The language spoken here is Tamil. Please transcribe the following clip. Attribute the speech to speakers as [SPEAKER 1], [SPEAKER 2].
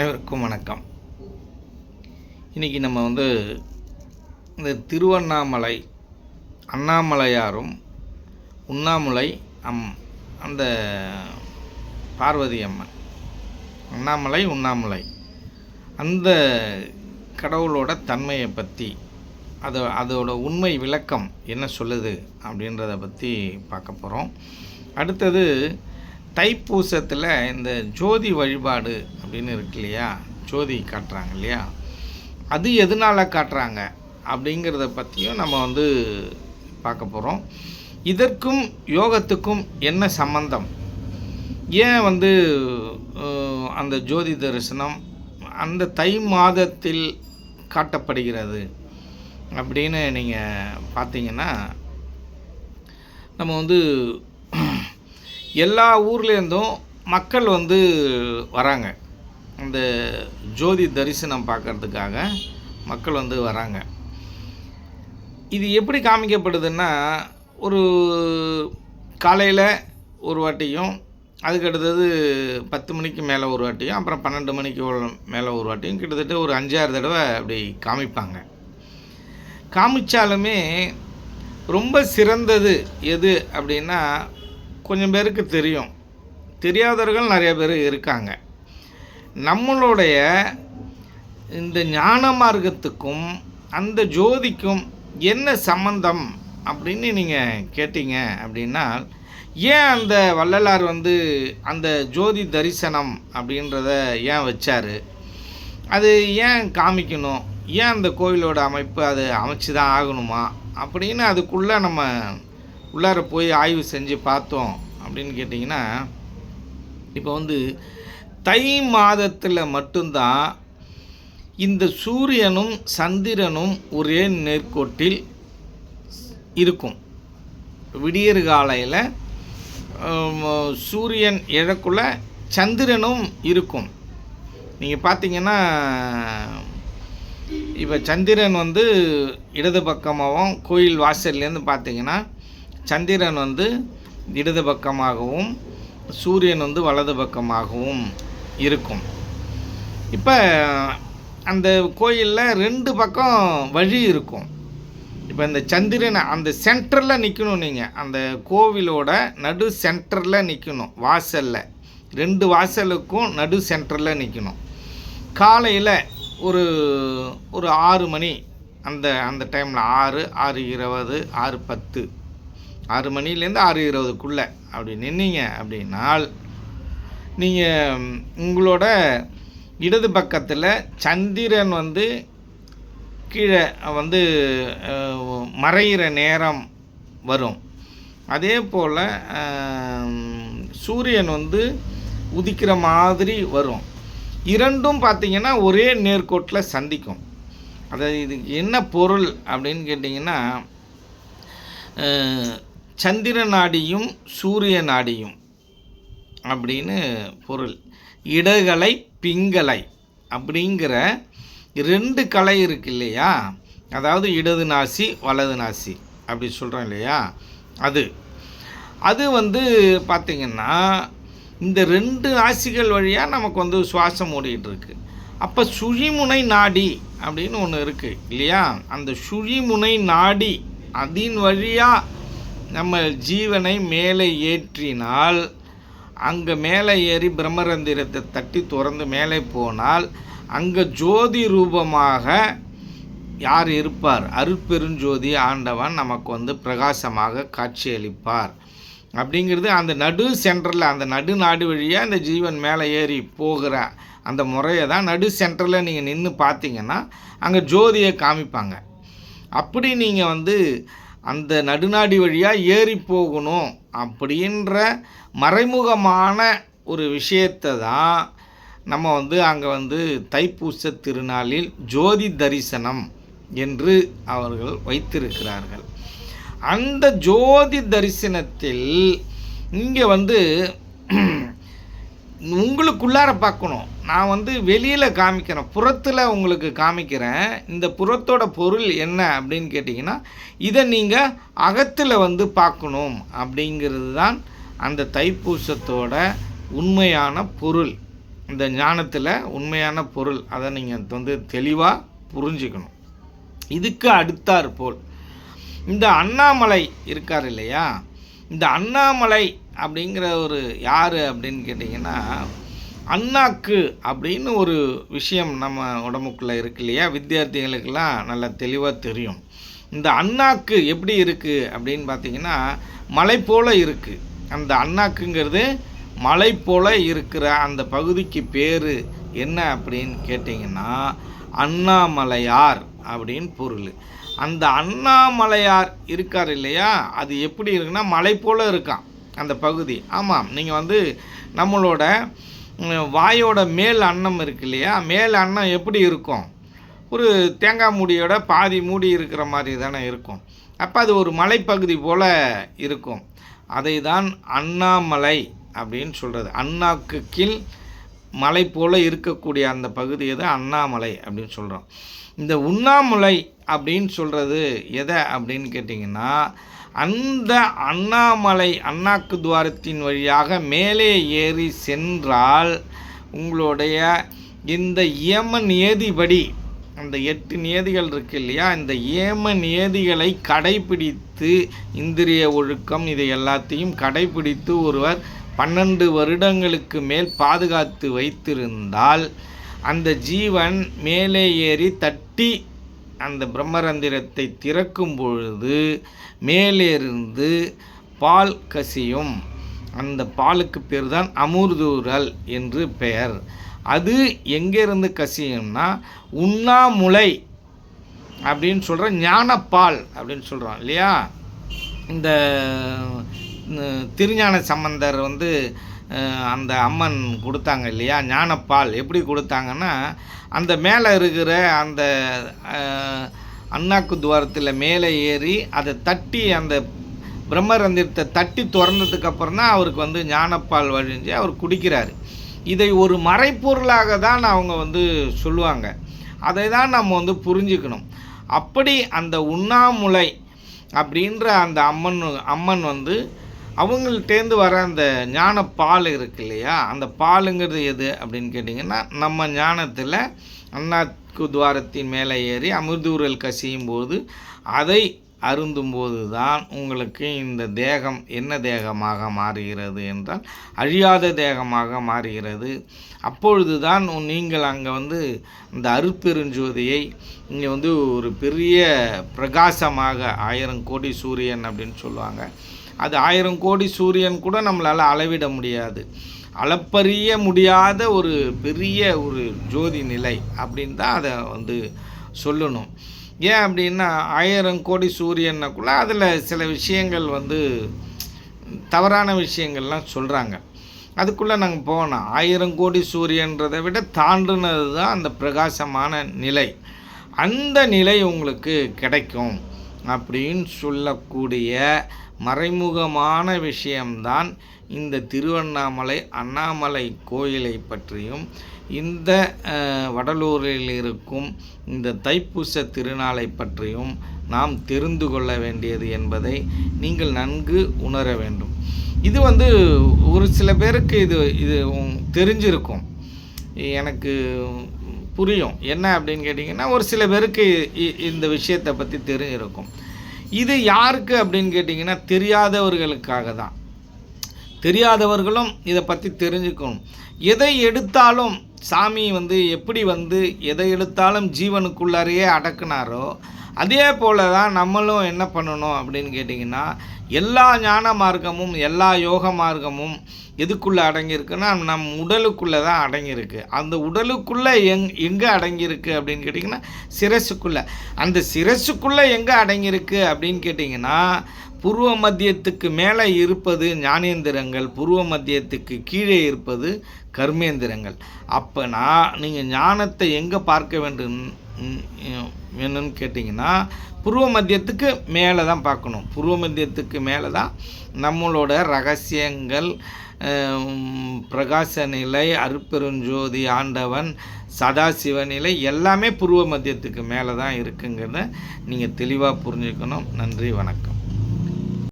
[SPEAKER 1] அனைவருக்கும் வணக்கம். இன்றைக்கி நம்ம வந்து இந்த திருவண்ணாமலை அண்ணாமலையாரும் உண்ணாமலை அம் அந்த பார்வதி அம்மன். அண்ணாமலை உண்ணாமலை. அந்த கடவுளோட தன்மையை பற்றி அது அதோட உண்மை விளக்கம் என்ன சொல்லுது அப்படின்றத பற்றி பார்க்க போகிறோம் அடுத்தது தைப்பூசத்தில் இந்த ஜோதி வழிபாடு அப்படின்னு இருக்கு இல்லையா? ஜோதி காட்டுறாங்க இல்லையா? அது எதனால் காட்டுறாங்க? அப்படிங்கிறத பற்றியும் நம்ம வந்து பார்க்க போகிறோம் இதற்கும் யோகத்துக்கும் என்ன சம்பந்தம்? ஏன் வந்து அந்த ஜோதி தரிசனம் அந்த தை மாதத்தில் காட்டப்படுகிறது அப்படின்னு நீங்கள் பார்த்தீங்கன்னா நம்ம வந்து எல்லா ஊர்லேருந்தும் மக்கள் வந்து வராங்க. அந்த ஜோதி தரிசனம் பார்க்கறதுக்காக மக்கள் வந்து வராங்க. இது எப்படி காமிக்கப்படுதுன்னா ஒரு காலையில் ஒரு வாட்டியும் அதுக்கு அடுத்தது பத்து மணிக்கு மேலே ஒரு வாட்டியும் அப்புறம் பன்னெண்டு மணிக்கு மேலே ஒரு வாட்டியும் கிட்டத்தட்ட ஒரு அஞ்சாறு தடவை அப்படி காமிப்பாங்க. காமிச்சாலுமே ரொம்ப சிறந்தது எது அப்படின்னா கொஞ்சம் பேருக்கு தெரியும். தெரியாதவர்கள் நிறைய பேர் இருக்காங்க. நம்மளுடைய இந்த ஞான மார்க்கத்துக்கும் அந்த ஜோதிக்கும் என்ன சம்பந்தம் அப்படின்னு நீங்கள் கேட்டீங்க அப்படின்னா ஏன் அந்த வள்ளலார் வந்து அந்த ஜோதி தரிசனம் அப்படின்றத ஏன் வச்சார்? அது ஏன் காமிக்கணும்? ஏன் அந்த கோயிலோட அமைப்பு அது அமைச்சு தான் ஆகணுமா? அப்படின்னு அதுக்குள்ளே நம்ம உள்ளார போய் ஆய்வு செஞ்சு பார்த்தோம் அப்படின்னு கேட்டிங்கன்னா இப்போ வந்து தை மாதத்தில் மட்டும்தான் இந்த சூரியனும் சந்திரனும் ஒரே நேர்கோட்டில் இருக்கும். விடியற் காலையில் சூரியன் இழக்குள்ள சந்திரனும் இருக்கும். நீங்கள் பார்த்தீங்கன்னா இப்போ சந்திரன் வந்து இடது பக்கமாகவும் கோயில் வாசல்லேருந்து பார்த்தீங்கன்னா சந்திரன் வந்து இடது பக்கமாகவும் சூரியன் வந்து வலது பக்கமாகவும் இருக்கும். இப்போ அந்த கோயிலில் ரெண்டு பக்கம் வழி இருக்கும். இப்போ இந்த சந்திரனை அந்த சென்டரில் நிற்கணும் நீங்கள் அந்த கோவிலோட நடு சென்டரில் நிற்கணும் வாசலில். ரெண்டு வாசலுக்கும் நடு சென்டரில் நிற்கணும் காலையில் ஒரு ஒரு ஆறு மணி அந்த அந்த டைமில் ஆறு ஆறு இருபது ஆறு பத்து. ஆறு மணிலேருந்து ஆறு இருபதுக்குள்ளே அப்படி நின்னீங்க அப்படின்னால் நீங்கள் உங்களோட இடது பக்கத்தில் சந்திரன் வந்து கீழே வந்து மறைகிற மறையிற நேரம் வரும். அதே போல் சூரியன் வந்து உதிக்கிற மாதிரி வரும். இரண்டும் பார்த்தீங்கன்னா ஒரே நேர்கோட்டில் சந்திக்கும். அதாவது இதுக்கு என்ன பொருள் அப்படின்னு கேட்டிங்கன்னா சந்திர நாடியும் சூரிய நாடியும் அப்படின்னு பொருள். இடகலை பிங்கலை அப்படிங்கிற ரெண்டு கலை இருக்கு இல்லையா? அதாவது இடது நாசி வலது நாசி அப்படி சொல்கிறோம் இல்லையா? அது. அது வந்து பார்த்திங்கன்னா இந்த ரெண்டு நாசிகள் வழியாக நமக்கு வந்து சுவாசம் ஓடிட்டு அப்போ சுழிமுனை நாடி அப்படின்னு ஒன்று இருக்குது இல்லையா? அந்த சுழிமுனை நாடி அதன் வழியாக நம்ம ஜீவனை மேலே ஏற்றினால் அங்கே மேலே ஏறி பிரம்மரந்திரத்தை தட்டி திறந்து மேலே போனால் அங்கே ஜோதி ரூபமாக யார் இருப்பார்? அருட்பெருஞ்சோதி ஆண்டவன் நமக்கு வந்து பிரகாசமாக காட்சியளிப்பார். அப்படிங்கிறது அந்த நடு சென்டரில் அந்த நடு நாடு வழியாக அந்த ஜீவன் மேலே ஏறி போகிற அந்த முறையை தான் நடு சென்டரில் நீங்கள் நின்று பார்த்தீங்கன்னா அங்கே ஜோதியை காமிப்பாங்க. அப்படி நீங்கள் வந்து அந்த நடுநாடி வழியாக ஏறி போகணும் அப்படின்ற மறைமுகமான ஒரு விஷயத்தை தான் நம்ம வந்து அங்கே வந்து தைப்பூச திருநாளில் ஜோதி தரிசனம் என்று அவர்கள் வைத்திருக்கிறார்கள். அந்த ஜோதி தரிசனத்தில் இங்கே வந்து உங்களுக்குள்ளார பார்க்கணும். நான் வந்து வெளியில் காமிக்கிறேன். புறத்தில் உங்களுக்கு காமிக்கிறேன். இந்த புறத்தோட பொருள் என்ன அப்படின்னு கேட்டிங்கன்னா இதை நீங்கள் அகத்தில் வந்து பார்க்கணும் அப்படிங்கிறது தான் அந்த தைப்பூசத்தோட உண்மையான பொருள். இந்த ஞானத்தில் உண்மையான பொருள். அதை நீங்கள் வந்து தெளிவாக புரிஞ்சுக்கணும். இதுக்கு அடுத்தாற்போல் இந்த அண்ணாமலை இருக்கார் இல்லையா? இந்த அண்ணாமலை அப்படிங்கிற ஒரு யார் அப்படின்னு கேட்டிங்கன்னா அண்ணாக்கு அப்படின்னு ஒரு விஷயம் நம்ம உடம்புக்குள்ளே இருக்கு இல்லையா? வித்தியார்த்திகளுக்கெல்லாம் நல்லா தெளிவாக தெரியும். இந்த அண்ணாக்கு எப்படி இருக்குது அப்படின்னு பார்த்தீங்கன்னா மலை போல் இருக்குது அந்த அண்ணாக்குங்கிறது மலை போல் இருக்கிற அந்த பகுதிக்கு பேர் என்ன அப்படின்னு கேட்டிங்கன்னா அண்ணாமலையார் அப்படின்னு பொருள். அந்த அண்ணாமலையார் இருக்கார் இல்லையா? அது எப்படி இருக்குன்னா மலை போல் இருக்கான். அந்த பகுதி. ஆமாம் நீங்கள் வந்து நம்மளோட வாயோட மேல் அன்னம் இருக்கு இல்லையா? மேல் அன்னம் எப்படி இருக்கும்? ஒரு தேங்காய் மூடியோட பாதி மூடி இருக்கிற மாதிரி தானே இருக்கும். அப்போ அது ஒரு மலைப்பகுதி போல் இருக்கும். அதை தான் அண்ணாமலை அப்படின்னு சொல்கிறது அண்ணாக்கு கீழ் மலை போல் இருக்கக்கூடிய அந்த பகுதியை தான் அண்ணாமலை அப்படின்னு சொல்கிறோம் இந்த உண்ணாமலை அப்படின்னு சொல்கிறது எதை அப்படின்னு கேட்டிங்கன்னா அந்த அண்ணாமலை அண்ணாக்கு துவாரத்தின் வழியாக மேலே ஏறி சென்றால் உங்களுடைய இந்த ஏம நியதிபடி அந்த எட்டு நியதிகள் இருக்கு இல்லையா இந்த ஏம நியதிகளை கடைபிடித்து இந்திரிய ஒழுக்கம் இதை எல்லாத்தையும் கடைபிடித்து ஒருவர் பன்னெண்டு வருடங்களுக்கு மேல் பாதுகாத்து வைத்திருந்தால் அந்த ஜீவன் மேலே ஏறி தட்டி அந்த பிரம்மரந்திரத்தை திறக்கும் பொழுது மேலிருந்து பால் கசியும். அந்த பாலுக்கு பேர் தான் அமுர்தூரல் என்று பெயர். அது எங்கேருந்து கசியும்னா உண்ணாமுலை அப்படின்னு சொல்கிற ஞானப்பால் அப்படின்னு சொல்கிறோம் இல்லையா? இந்த திருஞான சம்பந்தர் வந்து அந்த அம்மன் கொடுத்தாங்க இல்லையா? ஞானப்பால். எப்படி கொடுத்தாங்கன்னா அந்த மேலே இருக்கிற அந்த அண்ணாக்கு துவாரத்தில் மேலே ஏறி அதை தட்டி அந்த பிரம்மரந்திரத்தை தட்டி திறந்ததுக்கப்புறம் தான் அவருக்கு வந்து ஞானப்பால் வழிஞ்சு அவர் குடிக்கிறாரு. இதை ஒரு மறைப்பொருளாக தான் அவங்க வந்து சொல்லுவாங்க. அதை தான் நம்ம வந்து புரிஞ்சுக்கணும். அப்படி அந்த உண்ணாமுலை அப்படின்ற அந்த அம்மன் அம்மன் வந்து அவங்கள்ட்டேருந்து வர அந்த ஞான பால் இருக்கு இல்லையா? அந்த பாலுங்கிறது எது அப்படின்னு கேட்டிங்கன்னா நம்ம ஞானத்தில் அண்ணாக்கு துவாரத்தின் மேலே ஏறி அமிர்தூரல் கசியும் போது அதை அருந்தும்போது தான் உங்களுக்கு இந்த தேகம் என்ன தேகமாக மாறுகிறது என்றால் அழியாத தேகமாக மாறுகிறது. அப்பொழுது தான் நீங்கள் அங்கே வந்து இந்த அருப்பெருஞ்சோதியை இங்கே வந்து ஒரு பெரிய பிரகாசமாக ஆயிரம் கோடி சூரியன் அப்படின்னு சொல்லுவாங்க. அது ஆயிரம் கோடி சூரியன் கூட நம்மளால் அளவிட முடியாது. அளப்பறிய முடியாத ஒரு பெரிய ஒரு ஜோதி நிலை அப்படின்னு தான் அதை வந்து சொல்லணும். ஏன் அப்படின்னா ஆயிரம் கோடி சூரியனுக்குள்ள அதில் சில விஷயங்கள் வந்து தவறான விஷயங்கள்லாம் சொல்கிறாங்க அதுக்குள்ளே நாங்கள் போனோம் ஆயிரம் கோடி சூரியன்றதை விட தாண்டுனது தான் அந்த பிரகாசமான நிலை. அந்த நிலை உங்களுக்கு கிடைக்கும். அப்படின்னு சொல்லக்கூடிய மறைமுகமான விஷயம்தான் இந்த திருவண்ணாமலை அண்ணாமலை கோயிலை பற்றியும் இந்த வடலூரில் இருக்கும் இந்த தைப்பூச திருநாளை பற்றியும் நாம் தெரிந்து கொள்ள வேண்டியது என்பதை நீங்கள் நன்கு உணர வேண்டும். இது வந்து ஒரு சில பேருக்கு இது இது தெரிஞ்சிருக்கும். எனக்கு புரியும். என்ன அப்படின்னு கேட்டிங்கன்னா ஒரு சில பேருக்கு இ- இந்த விஷயத்தை பற்றி தெரிஞ்சிருக்கும் இது யாருக்கு அப்படின்னு கேட்டிங்கன்னா தெரியாதவர்களுக்காக தான். தெரியாதவர்களும் இதை பற்றி தெரிஞ்சுக்கணும். எதை எடுத்தாலும் சாமி வந்து எப்படி வந்து எதை எடுத்தாலும் ஜீவனுக்குள்ளாரையே அடக்குனாரோ அதே போல தான் நம்மளும் என்ன பண்ணணும் அப்படின்னு கேட்டிங்கன்னா எல்லா ஞான மார்க்கமும் எல்லா யோக மார்க்கமும் எதுக்குள்ளே அடங்கியிருக்குன்னா நம் உடலுக்குள்ளே தான் அடங்கியிருக்கு. அந்த உடலுக்குள்ளே எங் எங்கே அடங்கியிருக்கு அப்படின்னு கேட்டிங்கன்னா சிரசுக்குள்ளே. அந்த சிரசுக்குள்ளே எங்கே அடங்கியிருக்கு அப்படின்னு கேட்டிங்கன்னா பூர்வ மத்தியத்துக்கு மேலே இருப்பது ஞானேந்திரங்கள் பூர்வ மத்தியத்துக்கு கீழே இருப்பது கர்மேந்திரங்கள். அப்போனா நீங்கள் ஞானத்தை எங்கே பார்க்க வேண்டும் வேணும்னு கேட்டிங்கன்னா புருவ மத்தியத்துக்கு மேலே தான் பார்க்கணும். பூர்வ மத்தியத்துக்கு மேலே தான் நம்மளோட ரகசியங்கள் பிரகாச நிலை அருப்பெருஞ்சோதி ஆண்டவன் சதாசிவ நிலை எல்லாமே புருவ மத்தியத்துக்கு மேலே தான் இருக்குங்கிறத நீங்கள் தெளிவாக புரிஞ்சுக்கணும். நன்றி வணக்கம்.